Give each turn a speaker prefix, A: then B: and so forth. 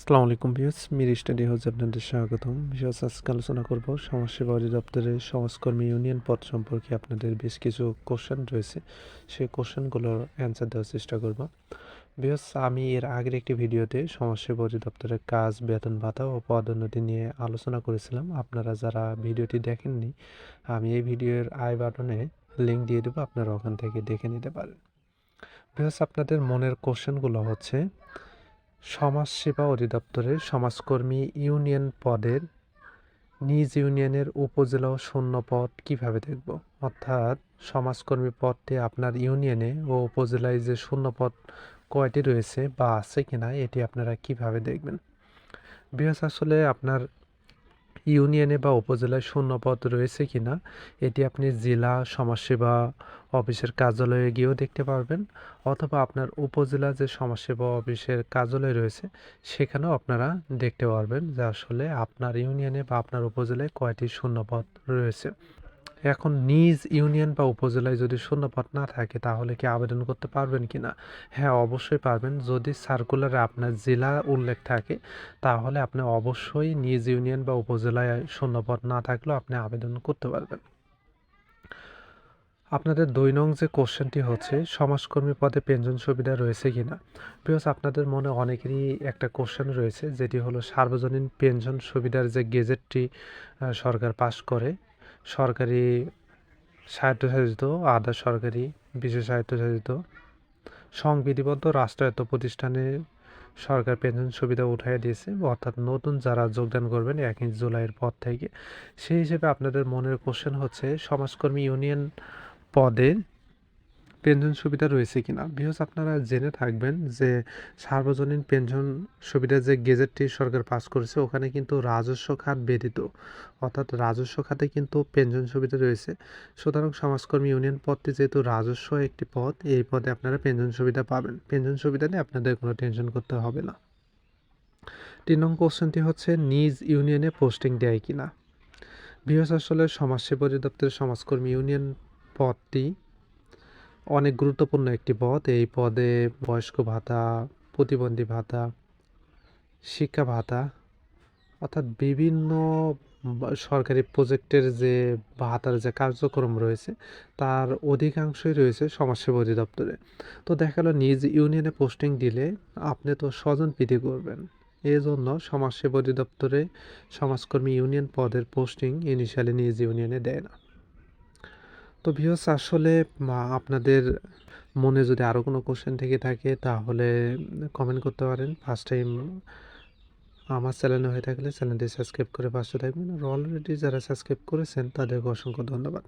A: আসসালামু আলাইকুম views Mir study house আপনাদের স্বাগতম। বিশেষ আজকে আলোচনা করব সমাজসেবা অধিদপ্তরের সমাজকর্মী ইউনিয়ন পদ সম্পর্কে আপনাদের বেশ কিছু কোশ্চেন রয়েছে। সেই কোশ্চেনগুলোর অ্যান্সার দেওয়ার চেষ্টা করব। বিকজ আমি এর আগের একটি ভিডিওতে সমাজসেবা অধিদপ্তরের কাজ, বেতন ভাতা ও পদোন্নতি নিয়ে আলোচনা করেছিলাম। আপনারা যারা ভিডিওটি দেখেননি, আমি এই ভিডিওর আই বাটনে লিঙ্ক দিয়ে দেবো, আপনারা ওখান থেকে দেখে নিতে পারেন। বিকজ আপনাদের মনের কোশ্চেনগুলো হচ্ছে সমাজসেবা অধিদপ্তরের সমাজকর্মী ইউনিয়ন পদের নিজ ইউনিয়নের উপজেলা ও শূন্য পদ কীভাবে দেখব? অর্থাৎ সমাজকর্মী পদটি আপনার ইউনিয়নে ও উপজেলায় যে শূন্য পদ কয়টি রয়েছে বা আছে কিনা, এটি আপনারা কীভাবে দেখবেন? বিকজ আসলে আপনার ইউনিয়নে বা উপজেলায় শূন্য পদ রয়েছে কিনা, এটি আপনি জেলা সমাজসেবা অফিসের কার্যালয়ে গিয়েও দেখতে পারবেন অথবা আপনার উপজেলা যে সমাজসেবা অফিসের কার্যালয় রয়েছে, সেখানেও আপনারা দেখতে পারবেন যে আসলে আপনার ইউনিয়নে বা আপনার উপজেলায় কয়টি শূন্যপদ রয়েছে। এখন নিজ ইউনিয়ন বা উপজেলায় যদি শূন্যপদ না থাকে, তাহলে কি আবেদন করতে পারবেন কি না? হ্যাঁ অবশ্যই পারবেন। যদি সার্কুলারে আপনার জেলা উল্লেখ থাকে, তাহলে আপনি অবশ্যই নিজ ইউনিয়ন বা উপজেলায় শূন্যপদ না থাকলেও আপনি আবেদন করতে পারবেন। আপনাদের দুই নং যে কোশ্চেনটি হচ্ছে, সমাজকর্মী পদে পেনশন সুবিধা রয়েছে কিনা? বিকজ আপনাদের মনে অনেকেরই একটা কোশ্চেন রয়েছে, যেটি হলো সার্বজনীন পেনশন সুবিধার যে গেজেটটি সরকার পাশ করে, সরকারি স্বায়ত্তশাসিত, আধা সরকারি বিশেষ স্বায়ত্তশাসিত সংবিধিবদ্ধ রাষ্ট্রায়ত্ত প্রতিষ্ঠানে সরকার পেনশন সুবিধা উঠাই দিয়েছে, অর্থাৎ নতুন যারা যোগদান করবেন একই জুলাইয়ের পর থেকে। সেই হিসেবে আপনাদের মনের কোশ্চেন হচ্ছে, সমাজকর্মী ইউনিয়ন পদে পেনশন সুবিধা রয়েছে কিনা? বিকজ আপনারা জেনে থাকবেন যে সার্বজনীন পেনশন সুবিধার যে গেজেটটি সরকার পাস করেছে, ওখানে কিন্তু রাজস্ব খাত ব্যতীত, অর্থাৎ রাজস্ব খাতে কিন্তু পেনশন সুবিধা রয়েছে। সুতরাং সমাজকর্মী ইউনিয়ন পদটি যেহেতু রাজস্ব একটি পদ, এই পদে আপনারা পেনশন সুবিধা পাবেন। পেনশন সুবিধা নিয়ে আপনাদের কোনো টেনশন করতে হবে না। তিন নং কোশ্চেনটি হচ্ছে, নিজ ইউনিয়নে পোস্টিং দেয় কিনা? বিহস, আসলে সমাজসেবা অধিদপ্তরের সমাজকর্মী ইউনিয়ন পদটি অনেক গুরুত্বপূর্ণ একটি পদ। এই পদে বয়স্ক ভাতা, প্রতিবন্ধী ভাতা, শিক্ষা ভাতা, অর্থাৎ বিভিন্ন সরকারি প্রজেক্টের যে ভাতার যে কার্যক্রম রয়েছে, তার অধিকাংশই রয়েছে সমাজসেবা অধিদপ্তরে। তো দেখা গেলো, নিজ ইউনিয়নে পোস্টিং দিলে আপনি তো স্বজন প্রীতি করবেন। এই জন্য সমাজসেবা অধিদপ্তরে সমাজকর্মী ইউনিয়ন পদের পোস্টিং ইনিশিয়ালি নিজ ইউনিয়নে দেয় না। তো ভিউস আসলে আপনাদের মনে যদি আরও কোনো কোশ্চেন থেকে থাকে, তাহলে কমেন্ট করতে পারেন। ফার্স্ট টাইম আমার চ্যানেলে হয়ে থাকলে চ্যানেলটি সাবস্ক্রাইব করে পাশে থাকবেন। আর অলরেডি যারা সাবস্ক্রাইব করেছেন, তাদেরকে অসংখ্য ধন্যবাদ।